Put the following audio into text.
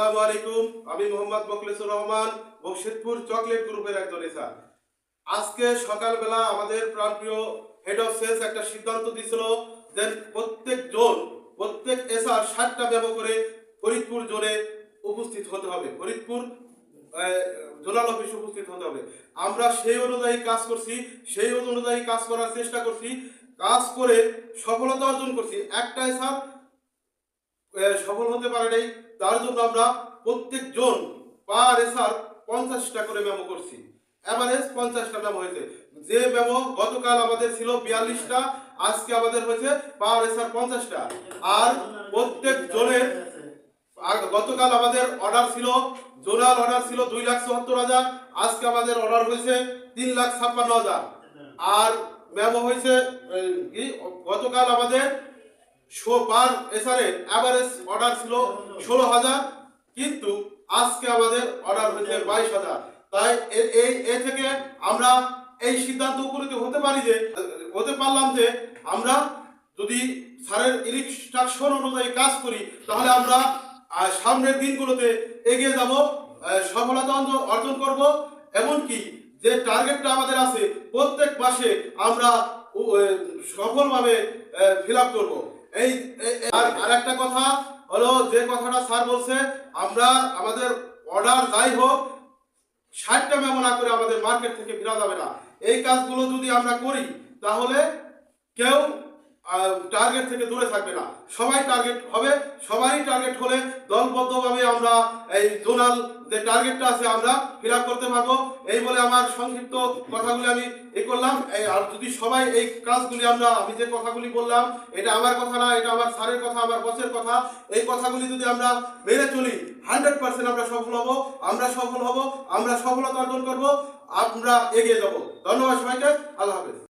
আসসালামু আলাইকুম। আমি মোহাম্মদ মোখলেসুর রহমান বকশিদপুর চকলেট গ্রুপের একজন এসা আজকে সকালবেলা আমাদের প্রাণপ্রিয় হেড অফ সেলস একটা সিদ্ধান্ত দিয়েছিল যে প্রত্যেক জোন, প্রত্যেক এসা ষাটটা ব্যবহার করে ফরিদপুর জোনে উপস্থিত হতে হবে। ফরিদপুর জোনাল অফিসে উপস্থিত হতে হবে। আমরা সেই অনুযায়ী কাজ করছি, সেই অনুযায়ী কাজ করার চেষ্টা করছি, কাজ করে সফলতা অর্জন করছি। একটা এসা সফল হতে পারে নাই তার জন্য আমরা প্রত্যেক জন পার এসার পঞ্চাশটা করে মেমো করছি। এভারেজ পঞ্চাশটা মেমো হয়েছে। যে মেমো গতকাল আমাদের ছিল বিয়াল্লিশটা, আজকে আমাদের হয়েছে পার এসার পঞ্চাশটা। আর প্রত্যেক জনের গতকাল আমাদের অর্ডার ছিল জোনাল অর্ডার ছিল দুই লাখ চুয়াত্তর হাজার, আজকে আমাদের অর্ডার হয়েছে তিন লাখ ছাপ্পান্ন হাজার। আর মেমো হয়েছে গতকাল আমাদের শো পার এসারে অ্যাভারেজ অর্ডার ছিল ষোলো হাজার, কিন্তু আজকে আমাদের অর্ডার হয়েছে বাইশ হাজার। তাই এই এ থেকে আমরা এই সিদ্ধান্ত উপনীত হতে পারি যে, হতে পারলাম যে আমরা যদি স্যারের ইনস্ট্রাকশন অনুযায়ী কাজ করি, তাহলে আমরা সামনের দিনগুলোতে এগিয়ে যাব সফলতা অর্জন- করব। এমনকি যে টার্গেটটা আমাদের আছে, প্রত্যেক মাসে আমরা সফলভাবে ফিল আপ করব। এই আর আরেকটা কথা হলো, যে কথাটা স্যার বলছে, আমরা আমাদের অর্ডার যাই হোক, ষাটটা না করে আমাদের মার্কেট থেকে ফেরা যাবে না। এই কাজগুলো যদি আমরা করি, তাহলে কেউ টার্গেট থেকে দূরে থাকবে না। সবাই টার্গেট হবে, সবাই টার্গেট হলে দলবদ্ধভাবে আমরা এই জোনাল যে টার্গেটটা আছে আমরা ফিল করতে পারব। এই বলে আমার সংক্ষিপ্ত কথাগুলি আমি এ করলাম। আর যদি সবাই এই কাজগুলি আমরা, আমি যে কথাগুলি বললাম, এটা আমার কথা না, এটা আমার স্যারের কথা, আমার বসের কথা, এই কথাগুলি যদি আমরা মেনে চলি হান্ড্রেড পার্সেন্ট আমরা সফল হব, আমরা সফল হব, আমরা সফলতা অর্জন করব, আমরা এগিয়ে যাব। ধন্যবাদ সবাইকে, আল্লাহ হাফেজ।